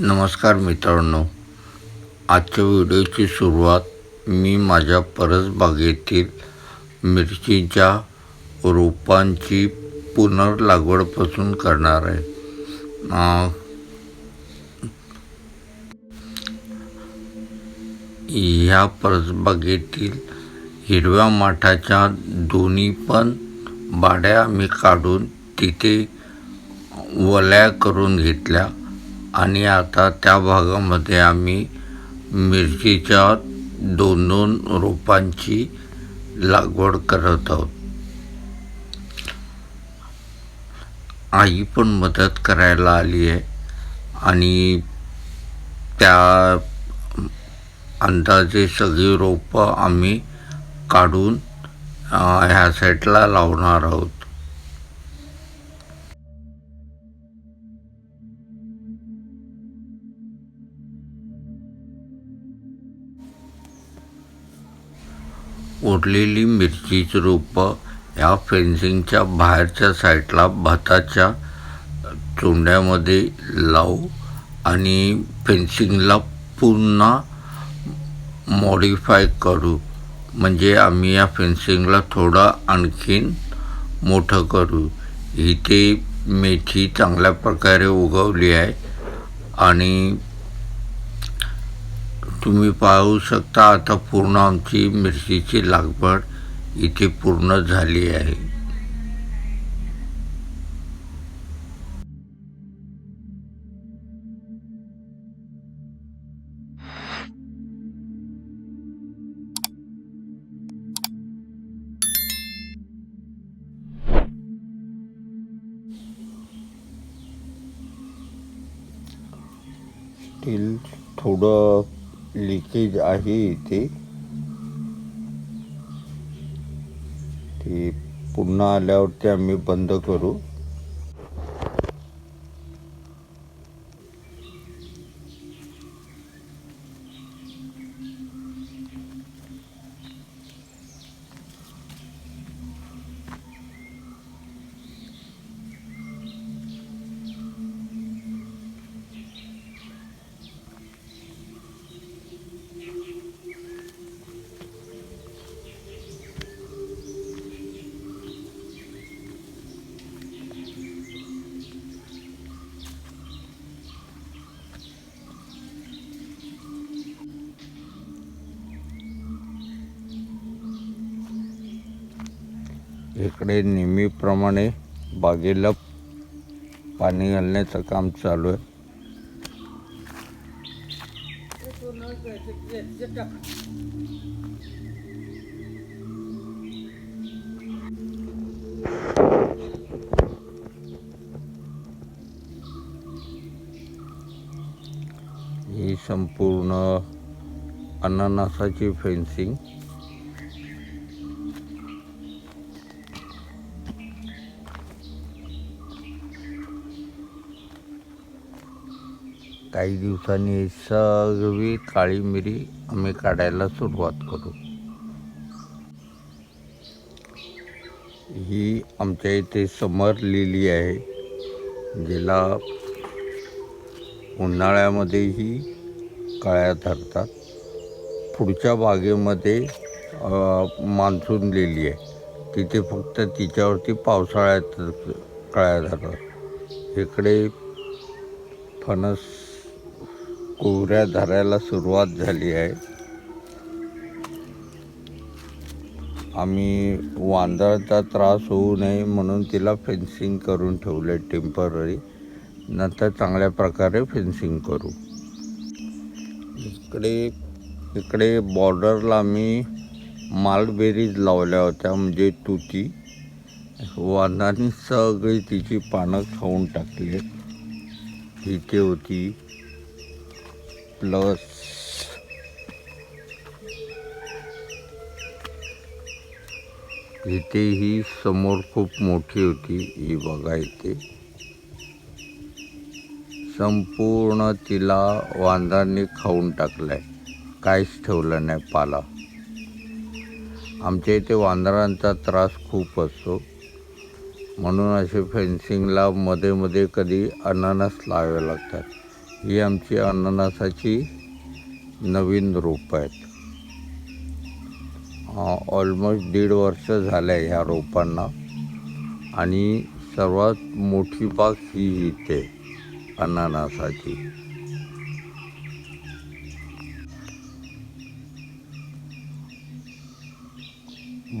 नमस्कार मित्रांनो. आजच्या व्हिडिओची सुरुवात मी माझ्या परसबागेतील मिरचीच्या रोपांची पुनर्लागवडपासून करणार आहे. ह्या परसबागेतील हिरव्या माठाच्या दोन्ही पण बाड्या मी काढून तिथे वल्या करून घेतल्या. आणि आता त्या भागामध्ये आम्ही मिरचीच्या दोन दोन रोपांची लागवड करत आहोत. आई पण मदत करायला आली आहे आणि त्या अंदाजे सगळी रोपं आम्ही काढून ह्या साईडला लावणार आहोत. मोडलेली मिरचीची रोपं या फेन्सिंगच्या बाहेरच्या साईडला भाताच्या चोंड्यामध्ये लावू आणि फेन्सिंगला पुन्हा मॉडिफाय करू. म्हणजे आम्ही या फेन्सिंगला थोडं आणखीन मोठं करू. इथे मेथी चांगल्या प्रकारे उगवली आहे आणि तुम्ही पाहू शकता आता पूर्ण आमची मिरचीची लागवड इथे पूर्ण झाली आहे. स्टील थोडं लिकेज आहे इथे. ते पुन्हा आल्यावरती आम्ही बंद करू. इकडे नेहमीप्रमाणे बागेला पाणी घालण्याचं काम चालू आहे. ही संपूर्ण अननसाची फेन्सिंग काही दिवसांनी सगळी काळी मिरी आम्ही काढायला सुरुवात करू. ही आमच्या इथे समर लिली आहे जिला उन्हाळ्यामध्येही काळ्या धरतात. पुढच्या बागेमध्ये मान्सून लिली आहे. तिथे फक्त तिच्यावरती पावसाळ्यात काळ्या धरतात. इकडे फणस कोवऱ्या धरायला सुरुवात झाली आहे. आम्ही वांदळाचा त्रास होऊ नये म्हणून तिला फेन्सिंग करून ठेवले टेंपररी नंतर चांगल्या प्रकारे फेन्सिंग करू. इकडे इकडे बॉर्डरला आम्ही मालबेरीज लावल्या होत्या म्हणजे तुती. वांदानी सगळी तिची पानं खाऊन टाकली. इथे होती प्लस इथे ही समोर खूप मोठी होती ही बघा इथे. संपूर्ण तिला वांदांनी खाऊन टाकलाय. काहीच ठेवलं नाही पाला. आमच्या इथे वांदरांचा त्रास खूप असतो. म्हणून असे फेन्सिंगला मध्ये मध्ये कधी अननस लावावे लागतात. ही आमची अननसाची नवीन रोपं आहेत. ऑलमोस्ट दीड वर्ष झालं आहे ह्या रोपांना. आणि सर्वात मोठी बाग ही इथे अननसाची.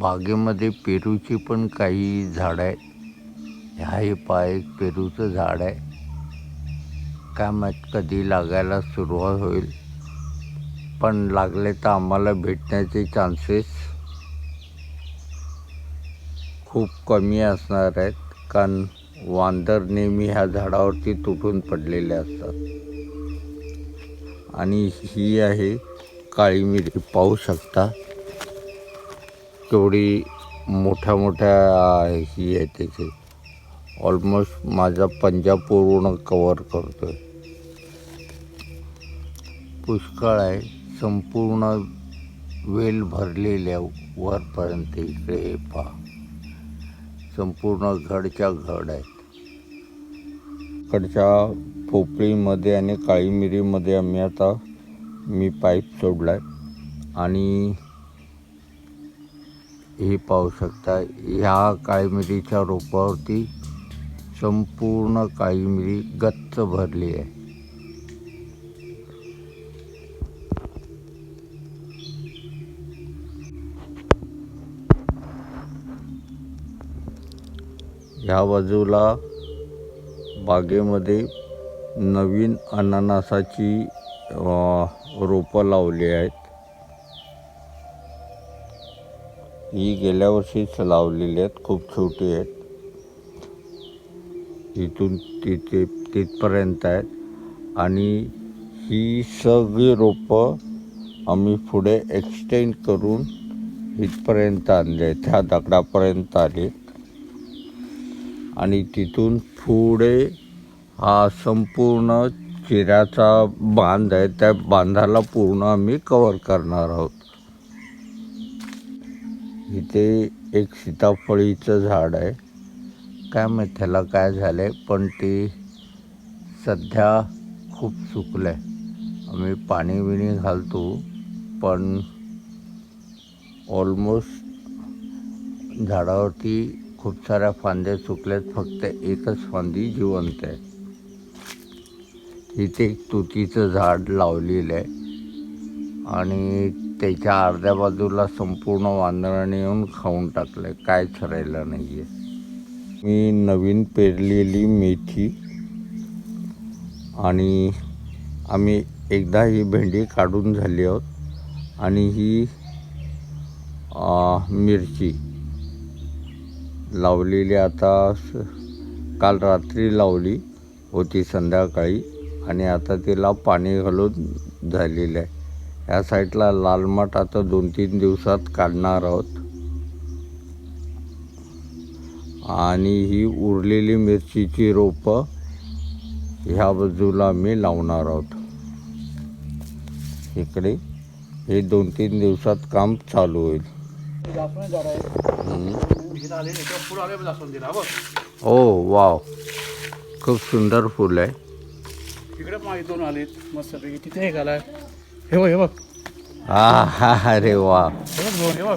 बागेमध्ये पेरूची पण काही झाडं आहे ह्या हे एक पेरूचं झाड आहे. काय माहीत कधी लागायला सुरुवात होईल. पण लागले तर आम्हाला भेटण्याचे चान्सेस खूप कमी असणार आहेत कारण वांदर नेहमी ह्या झाडावरती तुटून पडलेले असतात. आणि ही आहे काळी मिरी. पाहू शकता केवढी मोठ्या मोठ्या ही आहे त्याची ऑलमोस्ट माझा पंजाब पूर्ण कवर करतो आहे पुष्कळ आहे. संपूर्ण वेल भरलेल्या वरपर्यंत इकडे हे पहा. संपूर्ण घडच्या घड आहेत. इकडच्या पोपळीमध्ये आणि काळी मिरीमध्ये आम्ही आता मी पाईप सोडला आहे आणि हे पाहू शकता ह्या काळी मिरीच्या रोपावरती संपूर्ण काळी मिरी गच्च भरली आहे. ह्या बाजूला बागेमध्ये नवीन अननसाची रोपं लावली आहेत. ही गेल्या वर्षीच लावलेली आहेत खूप छोटी आहेत. इथून तिथे तिथपर्यंत आहेत. आणि ही सगळी रोपं आम्ही पुढे एक्सटेंड करून इथपर्यंत आणले त्या दगडापर्यंत आले. आणि तिथून पुढे हा संपूर्ण चिऱ्याचा बांध आहे त्या बांधाला पूर्ण आम्ही कवर करणार आहोत. इथे एक सीताफळीचं झाड आहे. काय माहीत त्याला काय झालं आहे पण ते सध्या खूप सुकलं आहे आम्ही पाणी बिणी घालतो पण ऑलमोस्ट झाडावरती खूप साऱ्या फांद्या सुकल्यात फक्त एकच फांदी जिवंत आहे. इथे एक तुतीचं झाड लावलेलं आहे आणि त्याच्या अर्ध्या बाजूला संपूर्ण वांदराने येऊन खाऊन टाकलं आहे कायच राहिलं नाही आहे मी नवीन पेरलेली मेथी आणि आम्ही एकदा ही भेंडी काढून झाली आहोत आणि ही मिरची लावलेली आता स- काल रात्री लावली होती संध्याकाळी आणि आता तिला पाणी घालून झालेलं आहे. ह्या साईडला लाल माठ आता दोन तीन दिवसात काढणार आहोत. आणि ही उरलेली मिरचीची रोपं ह्या बाजूला मी लावणार आहोत. इकडे हे दोन तीन दिवसात काम चालू होईल. आले आले ओ वाव. खूप सुंदर फुल आहे. तिकडे दोन आलेत मस्तपैकी. तिथे एक आलाय. हे बघ हे बघ. हा हा अरे वा. हे बघ.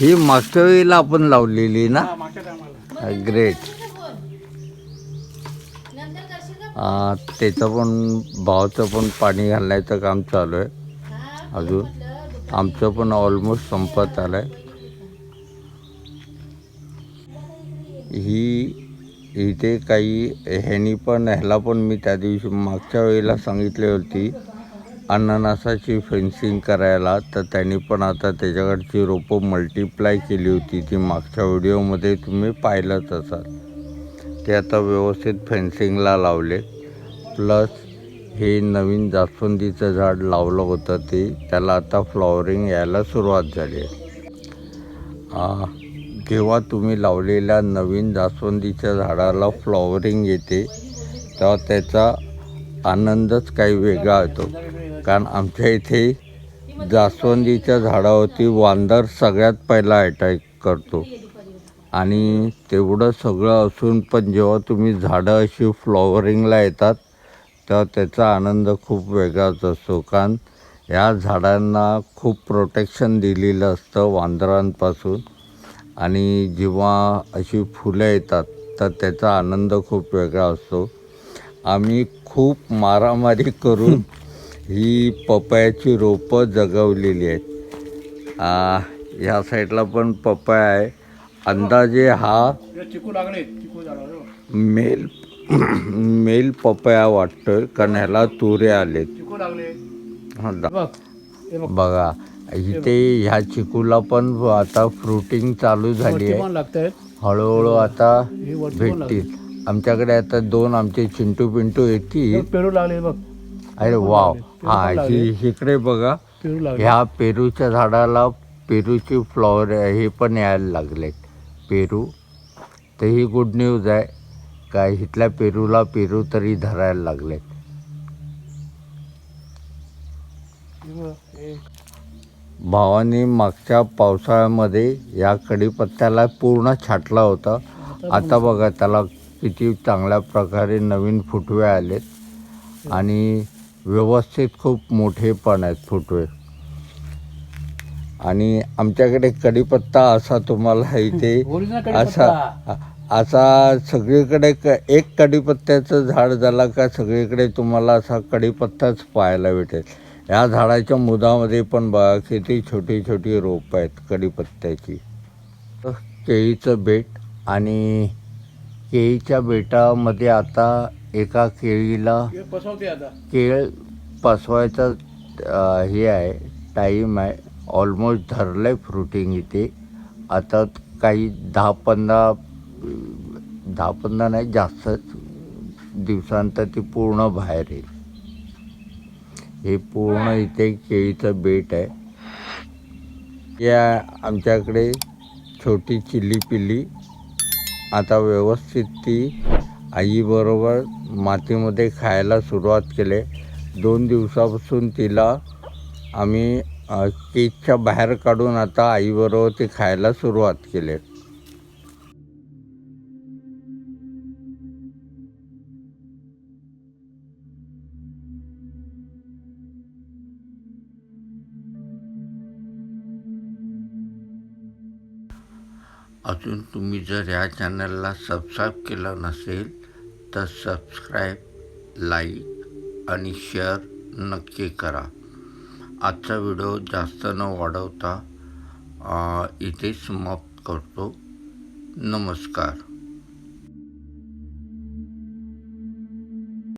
हे मागच्या वेळेला आपण लावलेली ना? ग्रेट त्याचं पण भावाचं पण पाणी घालण्याचं काम चालू आहे. अजून. आमचं पण ऑलमोस्ट संपत आलं आहे ही इथे काही ह्यानी पण ह्याला पण मी त्या दिवशी मागच्या वेळेला सांगितली होती. अननसाची फेन्सिंग करायला तर त्यांनी पण आता त्याच्याकडची रोपं मल्टिप्लाय केली होती. ती मागच्या व्हिडिओमध्ये तुम्ही पाहिलंच असाल. ते आता व्यवस्थित फेन्सिंगला लावले. प्लस हे नवीन जास्वंदीचं झाड लावलं होतं ते. त्याला आता फ्लॉवरिंग यायला सुरुवात झाली आहे. जेव्हा तुम्ही लावलेल्या नवीन जास्वंदीच्या झाडाला फ्लॉवरिंग येते तेव्हा त्याचा आनंदच काही वेगळा येतो. कारण आमच्या इथे जास्वंदीच्या झाडावरती वांदर सगळ्यात पहिला अटॅक करतो. आणि तेवढं सगळं असून पण जेव्हा तुम्ही झाडं अशी फ्लॉवरिंगला येतात तेव्हा त्याचा आनंद खूप वेगळाच असतो. कारण या झाडांना खूप प्रोटेक्शन दिलेलं असतं वांदरांपासून. आणि जेव्हा अशी फुलं येतात तर त्याचा आनंद खूप वेगळा असतो. आम्ही खूप मारामारी करून ही पपयाची रोपं जगवलेली आहेत. आ, ह्या साईडला पण पपया आहे. अंदाजे हा. मेल मेल पपया वाटतोय कारण ह्याला तुरे आलेत. बघ इथे ह्या चिकूला पण आता फ्रुटिंग चालू झाली आहे. हळूहळू आता भेटतील. आमच्याकडे आता दोन आमचे चिंटू पिंटू येतील पेरू लागले बघ. अरे वाव. हा ही इकडे बघा. पेरू लागले. ह्या पेरूच्या झाडाला पेरूची फ्लॉवर हे पण यायला लागलेत. पेरू. तर ही गुड न्यूज आहे. का इथल्या पेरूला पेरू तरी धरायला लागलेत. भावानी मागच्या पावसाळ्यामध्ये या कडीपत्त्याला पूर्ण छाटला होता. आता बघा त्याला किती चांगल्या प्रकारे नवीन फुटवे आलेत. आणि व्यवस्थित खूप मोठे पण आहेत फुटवे. आणि आमच्याकडे कडीपत्ता असा तुम्हाला इथे असा कढीपत्ता. असा सगळीकडे क- एक कडीपत्त्याचं झाड झाला का सगळीकडे तुम्हाला असा कडीपत्ताच पाहायला भेटेल. या झाडाच्या मुदामध्ये पण बघा किती छोटी छोटी रोपं आहेत कडीपत्त्याची. केळीचं बेट आणि केळीच्या बेटामध्ये आता एका केळीला केळ पसवायचा हे आहे. टाईम आहे. ऑलमोस्ट धरलं आहे फ्रुटिंग इथे. आता काही दहा पंधरा दहा पंधरा नाही जास्तच दिवसांत ती पूर्ण बाहेर येईल. हे पूर्ण इथे केळीचं बेट आहे. या आमच्याकडे छोटी चिल्ली पिल्ली आता व्यवस्थित ती आईबरोबर मातीमध्ये खायला सुरुवात केले. दोन दिवसापासून तिला आम्ही केकच्या बाहेर काढून आता आईबरोबर ती खायला सुरुवात केले. अजून तुम्ही जर ह्या चॅनलला सबस्क्राईब केलं नसेल तर सबस्क्राईब लाईक आणि शेअर नक्की करा. आजचा व्हिडिओ जास्त न वाढवता इथे समाप्त करतो. नमस्कार.